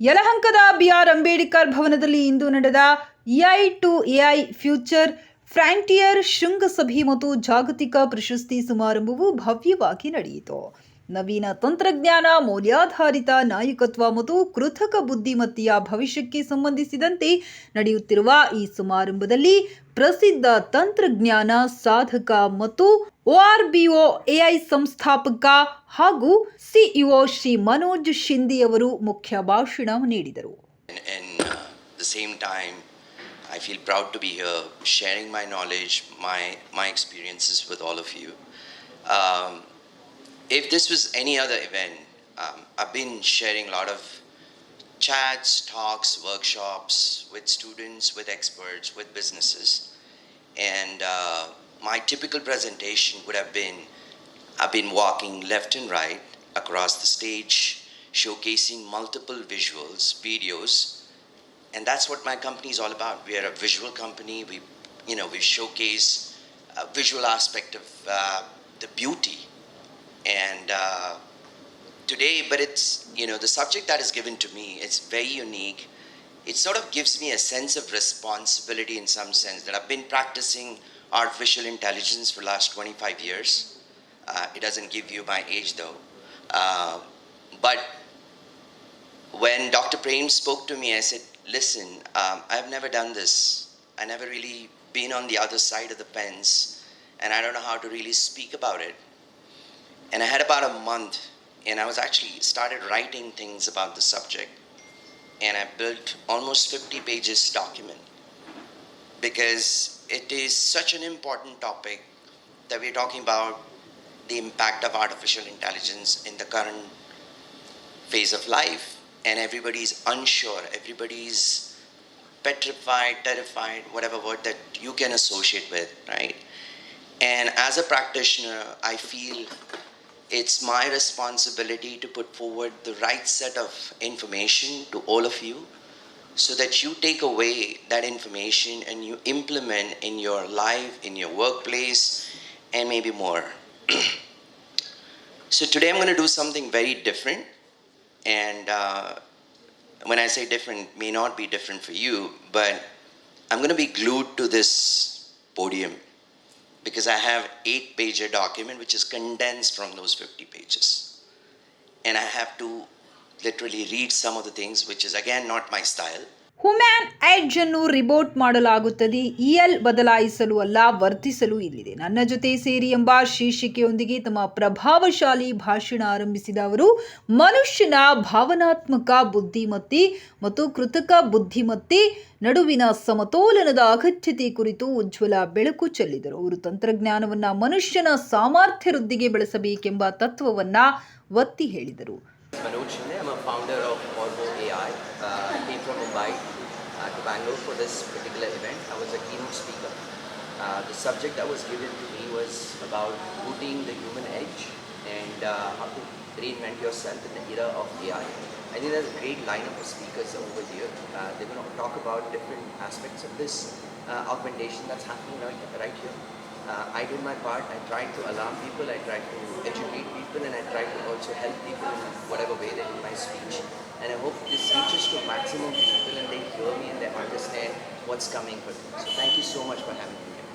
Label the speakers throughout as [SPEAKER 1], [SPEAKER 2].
[SPEAKER 1] ಯಲಹಂಕದ B R Ambedkar ಭವನದಲ್ಲಿ ಇಂದು ನಡೆದ AI to AI future frontier ಶೃಂಗಸಭೆ ಮತ್ತು ಜಾಗತಿಕ ಪ್ರಶಸ್ತಿ ಸಮಾರಂಭವು ಭವ್ಯವಾಗಿ ನಡೆಯಿತು. ನವೀನ ತಂತ್ರಜ್ಞಾನ ಮೌಲ್ಯಾಧಾರಿತ ನಾಯಕತ್ವ ಮತ್ತು ಕೃತಕ ಬುದ್ಧಿಮತ್ತೆಯ ಭವಿಷ್ಯಕ್ಕೆ ಸಂಬಂಧಿಸಿದಂತೆ ನಡೆಯುತ್ತಿರುವ ಈ ಸಮಾರಂಭದಲ್ಲಿ ಪ್ರಸಿದ್ಧ ತಂತ್ರಜ್ಞಾನ ಸಾಧಕ ಮತ್ತು ಒಆರ್ಬಿಒ ಎಐ ಸಂಸ್ಥಾಪಕ ಹಾಗೂ ಸಿಇಒ ಶ್ರೀ ಮನೋಜ್ ಶಿಂದೆಯವರು ಮುಖ್ಯ ಭಾಷಣ ನೀಡಿದರು
[SPEAKER 2] uh, I feel proud to be here, sharing my knowledge, my my experiences with all of you. Um, if this was any other event, um, I've been sharing a lot of chats, talks, workshops with students, with experts, with businesses, and uh, my typical presentation would have been I've been walking left and right across the stage, showcasing multiple visuals, videos, and that's what my company is all about. We are a visual company. We, you know, we showcase a visual aspect of uh, the beauty, and uh, today, but it's you know the subject that is given to me. It's very unique. It sort of gives me a sense of responsibility in some sense that I've been practicing artificial intelligence for the last 25 years. Uh, it doesn't give you my age though. Uh, but when Dr. Prem spoke to me, I said, listen, um, I've never done this. I never really been on the other side of the fence, and I don't know how to really speak about it. And I had about a month, and I was actually started writing things about the subject, and I built almost 50 pages document. Because it is such an important topic that we're talking about the impact of artificial intelligence in the current phase of life. And everybody's unsure everybody's petrified terrified whatever word that you can associate with right? And as a practitioner i feel it's my responsibility to put forward the right set of information to all of you so that you take away that information and you implement in your life in your workplace and maybe more. So today i'm going to do something very different. And uh, when I say different, may not be different for you, but I'm going to be glued to this podium because I have eight pager document which is condensed from those 50 pages. And I have to literally read some of the things which is again not my style.
[SPEAKER 1] Human edge ಅನ್ನು reboot ಮಾಡಲಾಗುತ್ತದೆ EL ಬದಲಾಯಿಸಲು ಅಲ್ಲ ವರ್ತಿಸಲು ಇಲ್ಲಿದೆ ನನ್ನ ಜೊತೆ ಸೇರಿ ಎಂಬ ಶೀರ್ಷಿಕೆಯೊಂದಿಗೆ ತಮ್ಮ ಪ್ರಭಾವಶಾಲಿ ಭಾಷಣ ಆರಂಭಿಸಿದ ಅವರು ಮನುಷ್ಯನ ಭಾವನಾತ್ಮಕ ಬುದ್ಧಿಮತ್ತೆ ಮತ್ತು ಕೃತಕ ಬುದ್ಧಿಮತ್ತೆ ನಡುವಿನ ಸಮತೋಲನದ ಅಗತ್ಯತೆ ಕುರಿತು ಉಜ್ವಲ ಬೆಳಕು ಚೆಲ್ಲಿದರು ಅವರು ತಂತ್ರಜ್ಞಾನವನ್ನು ಮನುಷ್ಯನ ಸಾಮರ್ಥ್ಯ ವೃದ್ಧಿಗೆ ಬಳಸಬೇಕೆಂಬ ತತ್ವವನ್ನು ಒತ್ತಿ ಹೇಳಿದರು
[SPEAKER 3] Manoj Shinde. I'm a founder of Orbo AI. Uh, came from Mumbai Bangalore for this particular event. I was a keynote speaker. Uh, the subject that was given to me was about booting the human edge and uh, how to reinvent yourself in the era of AI. I think there's a great lineup of speakers over here. Uh, they're going to talk about different aspects of this uh, augmentation that's happening right, right here. Uh, I did my part. I tried to alarm people. I tried to educate people, and I tried to also help people in whatever way that my speech. And I hope this reaches to maximum people, and they hear me and they understand what's coming for them. So thank you so much for having me. here.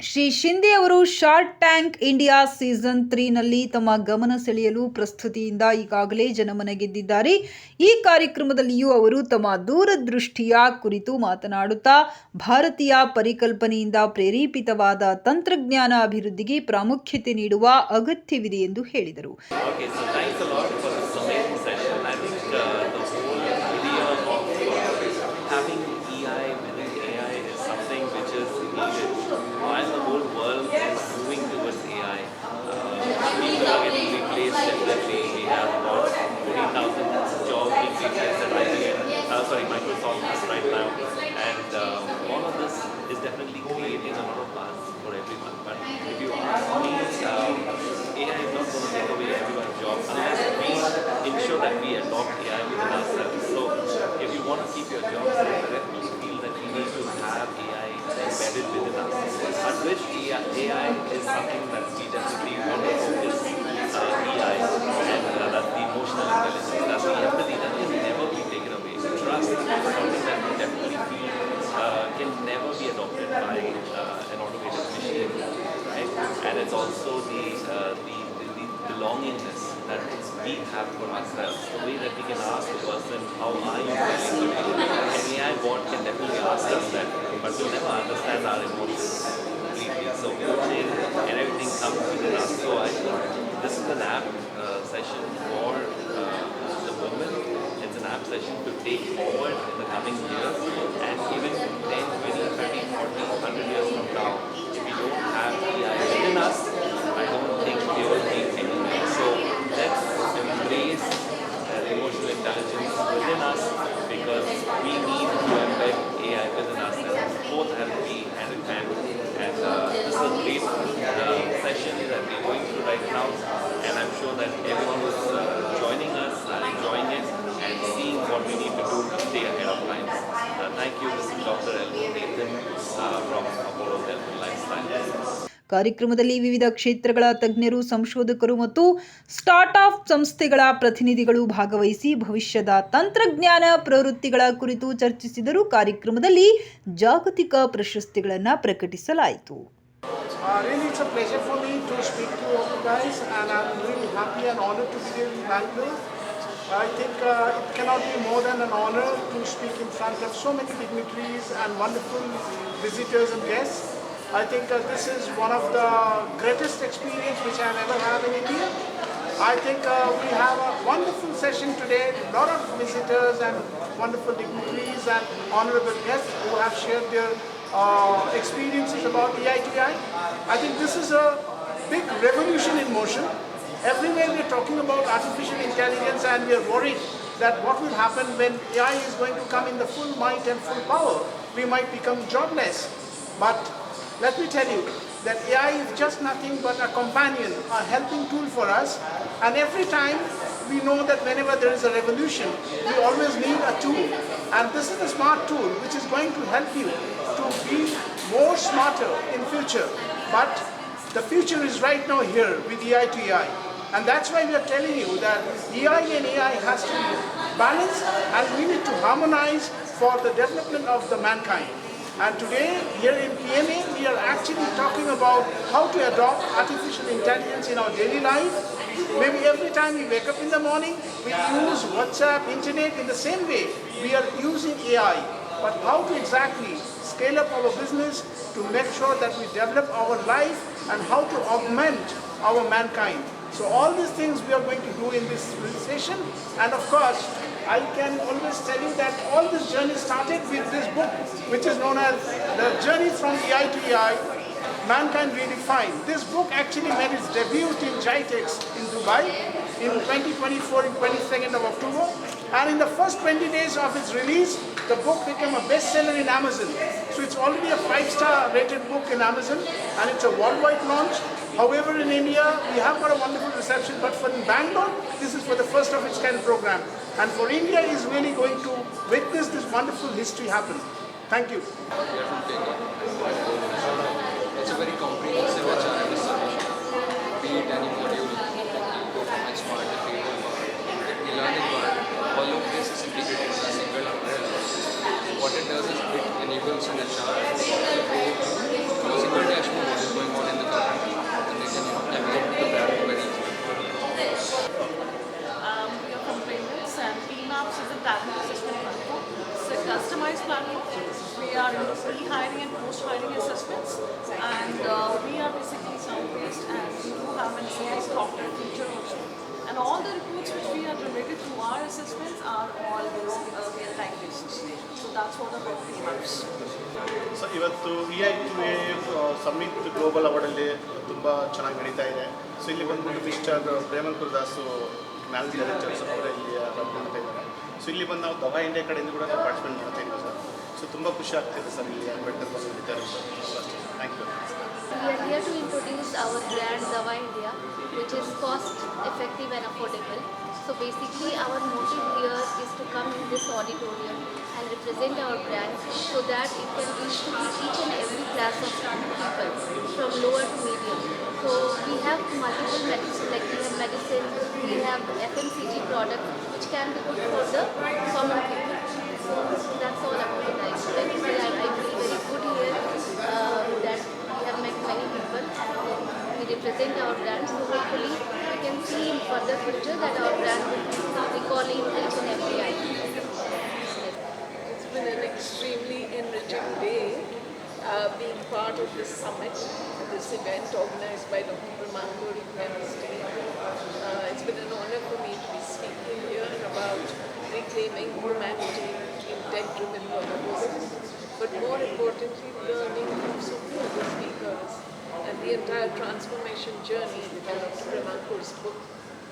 [SPEAKER 1] Shri Shinde ಅವರು short tank India season ತ್ರೀನಲ್ಲಿ ತಮ್ಮ ಗಮನ ಸೆಳೆಯಲು ಪ್ರಸ್ತುತಿಯಿಂದ ಈಗಾಗಲೇ ಜನಮನ ಗೆದ್ದಿದ್ದಾರೆ. ಈ ಕಾರ್ಯಕ್ರಮದಲ್ಲಿಯೂ ಅವರು ತಮ್ಮ ದೂರದೃಷ್ಟಿಯ ಕುರಿತು ಮಾತನಾಡುತ್ತಾ, ಭಾರತೀಯ ಪರಿಕಲ್ಪನೆಯಿಂದ ಪ್ರೇರೇಪಿತವಾದ ತಂತ್ರಜ್ಞಾನ ಅಭಿವೃದ್ಧಿಗೆ ಪ್ರಾಮುಖ್ಯತೆ ನೀಡುವ ಅಗತ್ಯವಿದೆ ಎಂದು ಹೇಳಿದರು.
[SPEAKER 4] AI with the last. So if you want to keep your job safe, then feel that we need to have AI embedded within us. But which AI, AI is something that we definitely want to focus uh, AI and uh, that's the emotional intelligence, that's the empathy that can never be taken away. Trust is something that we definitely feel uh, can never be adopted by uh, an automated machine, right? And it's also the, uh, the, the, the belongingness we have for ourselves. The way that we can ask a person, how are you feeling today? An AI bot can definitely ask us that, but will never understand our emotions completely. So emotion and everything comes within us. So I think this is an app uh, session for uh, the moment. It's an app session to take forward in the coming years that everyone was uh, joining us and enjoying it and seeing what we need to do to stay ahead of time. Uh, thank you, is Dr. Elmo Nathan uh, from Apollo Health and Lifestyle.
[SPEAKER 1] ಕಾರ್ಯಕ್ರಮದಲ್ಲಿ ವಿವಿಧ ಕ್ಷೇತ್ರಗಳ ತಜ್ಞರು ಸಂಶೋಧಕರು ಮತ್ತು startup ಸಂಸ್ಥೆಗಳ ಪ್ರತಿನಿಧಿಗಳು ಭಾಗವಹಿಸಿ ಭವಿಷ್ಯದ ತಂತ್ರಜ್ಞಾನ ಪ್ರವೃತ್ತಿಗಳ ಕುರಿತು ಚರ್ಚಿಸಿದರು ಕಾರ್ಯಕ್ರಮದಲ್ಲಿ ಜಾಗತಿಕ ಪ್ರಶಸ್ತಿಗಳನ್ನು ಪ್ರಕಟಿಸಲಾಯಿತು
[SPEAKER 5] Uh, really, it's a pleasure for me to speak to all you guys, and I'm really happy and honored to be here in Bangalore. I think uh, it cannot be more than an honor to speak in front of so many dignitaries and wonderful visitors and guests. I think uh, this is one of the greatest experience which I've ever had in India. I think uh, we have a wonderful session today, a lot of visitors and wonderful dignitaries and honorable guests who have shared their uh, experiences about EITI. I think this is a big revolution in motion. Everywhere we are talking about artificial intelligence and we are worried that what will happen when AI is going to come in the full might and full power. We might become jobless. But let me tell you that AI is just nothing but a companion, a helping tool for us. And every time we know that whenever there is a revolution, we always need a tool. And this is a smart tool which is going to help you to be more smarter in future. But the future is right now here with EI to EI. And that's why we are telling you that EI and AI has to be balanced and we need to harmonize for the development of the mankind. And today, here in PMA, we are actually talking about how to adopt artificial intelligence in our daily life. Maybe every time we wake up in the morning, we use WhatsApp, internet in the same way. We are using AI. But how to exactly scale up our business to make sure that we develop our life and how to augment our mankind. So all these things we are going to do in this session. And of course, I can always tell you that all this journey started with this book, which is known as The Journey from EI to EI, Mankind Redefined. This book actually made its debut in GITEX in Dubai in 2024, in 22nd of October. And in the first 20 days of its release, the book became a bestseller in Amazon. So it's already a five-star rated book in Amazon, and it's a worldwide launch. However, in India, we have got a wonderful reception, but for Bangalore, this is for the first of its kind program. And for India is really going to witness this wonderful history happen. Thank you.
[SPEAKER 6] We are from Kenya. It's a very comprehensive HRMS solution. It any module, performance part, the creative part, the learning part, all of this is integrated in a single umbrella. What it does is it enables an HR to go a single dashboard what is going on in the company and they can navigate the brand very easily.
[SPEAKER 7] Um, we are from Payments is a talent customized platform. We are into pre-hiring and post-hiring assessments and uh, we are basically sound-based and we do have an AI software feature also. And all the reports which we are related to our assessments are all basically uh, real-time based. So that's what about PMAPS.
[SPEAKER 8] So ಇವತ್ತು E I to A summit global ಅವಾರ್ಡಲ್ಲಿ ತುಂಬ ಚೆನ್ನಾಗಿ ನಡೀತಾ ಇದೆ so ಇಲ್ಲಿ ಬಂದ್ಬಿಟ್ಟು mister Premankur Das managing directors ಅವರೇ ಇಲ್ಲಿ ವರ್ಕ್ ಮಾಡ್ತಾ ಇದ್ದಾರೆ ಸೊ ಇಲ್ಲಿ ಬಂದು ನಾವು ದವಾ ಇಂಡಿಯಾ ಕಡೆಯಿಂದ ಕೂಡ ನಾವು ಪಾರ್ಟಿಸಿಪೇಟ್ ಮಾಡ್ತಾ ಇದ್ದೀವಿ ಸರ್. ಸೊ ತುಂಬ ಖುಷಿ ಆಗ್ತಿದೆ ಸರ್ ಇಲ್ಲಿ ಬೆಟ್ಟರ್ ಬಸ್ ಇದ್ದಾರೆ
[SPEAKER 9] sir thank you sir introduce our grand Dawa India which is cost So basically our motive here is to come in this auditorium and represent our brand so that it can reach to each and every class of people from lower to medium. So we have multiple medicine, like we have medicine, we have FMCG products which can be good for the common people. So that's all about it. I, feel very good here uh, that we have met many people and we represent
[SPEAKER 10] represent our brand. So hopefully in further future that our brand will be calling each and every eye.
[SPEAKER 7] It's been an extremely enriching day uh, being part of this summit, this event organized by Dr. Brahmanpur University. Uh, it's been an honor for me to be speaking here about reclaiming humanity in tech-driven workforces, but more importantly, learning from so many other speakers and the entire transformation journey that Ramakur's book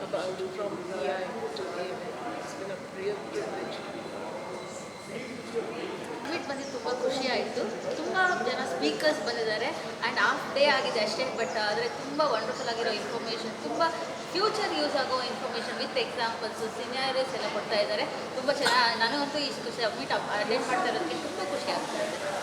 [SPEAKER 7] about from EI to AML. It's been a real privilege.
[SPEAKER 10] ತುಂಬ ಖುಷಿ ಆಯಿತು ತುಂಬ ಜನ speakers ಬಂದಿದ್ದಾರೆ and half day ಆಗಿದೆ ಅಷ್ಟೇ but ಆದರೆ ತುಂಬ ವಂಡರ್ಫುಲ್ ಆಗಿರೋ ಇನ್ಫಾರ್ಮೇಷನ್ ತುಂಬ ಫ್ಯೂಚರ್ ಯೂಸ್ ಆಗೋ ಇನ್ಫಾರ್ಮೇಷನ್ ವಿತ್ ಎಕ್ಸಾಂಪಲ್ಸು ಸಿನಿಯರೀಸ್ ಎಲ್ಲ ಕೊಡ್ತಾ ಇದ್ದಾರೆ ತುಂಬ ಚೆನ್ನಾಗಿ ನನಗಂತೂ ಇಷ್ಟು ಸಬ್ಮಿಟ್ ಅಟೆಂಡ್ ಮಾಡ್ತಾ ಇರೋದಕ್ಕೆ ತುಂಬ ಖುಷಿ ಆಗ್ತಾ ಇದೆ